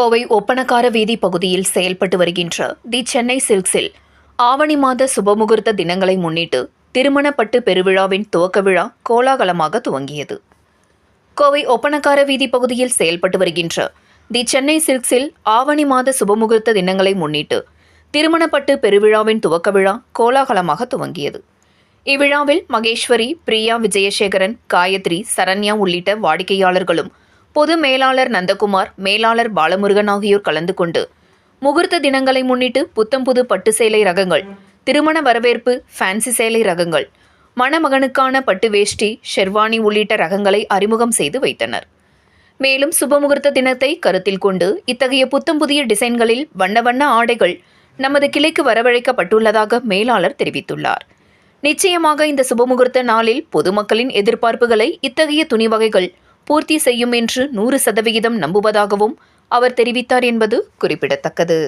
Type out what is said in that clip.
கோவை ஒப்பனக்கார வீதி பகுதியில் செயல்பட்டு வருகின்ற தி சென்னை சில்க்ஸில் ஆவணி மாத சுபமுகூர்த்த தினங்களை முன்னிட்டு திருமணப்பட்டு பெருவிழாவின் துவக்க விழா கோலாகலமாக துவங்கியது. கோவை ஒப்பனக்கார வீதி பகுதியில் செயல்பட்டு வருகின்ற தி சென்னை சில்க்ஸில் ஆவணி மாத சுபமுகூர்த்த தினங்களை முன்னிட்டு திருமணப்பட்டு பெருவிழாவின் துவக்க விழா கோலாகலமாக துவங்கியது. இவ்விழாவில் மகேஸ்வரி பிரியா விஜயசேகரன் காயத்ரி சரண்யா உள்ளிட்ட வாடிக்கையாளர்களும் பொது மேலாளர் நந்தகுமார் மேலாளர் பாலமுருகன் ஆகியோர் கலந்து கொண்டு முகூர்த்த தினங்களை முன்னிட்டு புத்தம் புது பட்டு சேலை ரகங்கள் திருமண வரவேற்பு ஃபேன்சி சேலை ரகங்கள் மணமகனுக்கான பட்டு வேஷ்டி ஷெர்வானி உள்ளிட்ட ரகங்களை அறிமுகம் செய்து வைத்தனர். மேலும் சுபமுகூர்த்த தினத்தை கருத்தில் கொண்டு இத்தகைய புத்தம் புதிய டிசைன்களில் வண்ண வண்ண ஆடைகள் நமது கிளைக்கு வரவழைக்கப்பட்டுள்ளதாக மேலாளர் தெரிவித்துள்ளார். நிச்சயமாக இந்த சுபமுகூர்த்த நாளில் பொதுமக்களின் எதிர்பார்ப்புகளை இத்தகைய துணி வகைகள் பூர்த்தி செய்யும் என்று நூறு சதவிகிதம் நம்புவதாகவும் அவர் தெரிவித்தார் என்பது குறிப்பிடத்தக்கது.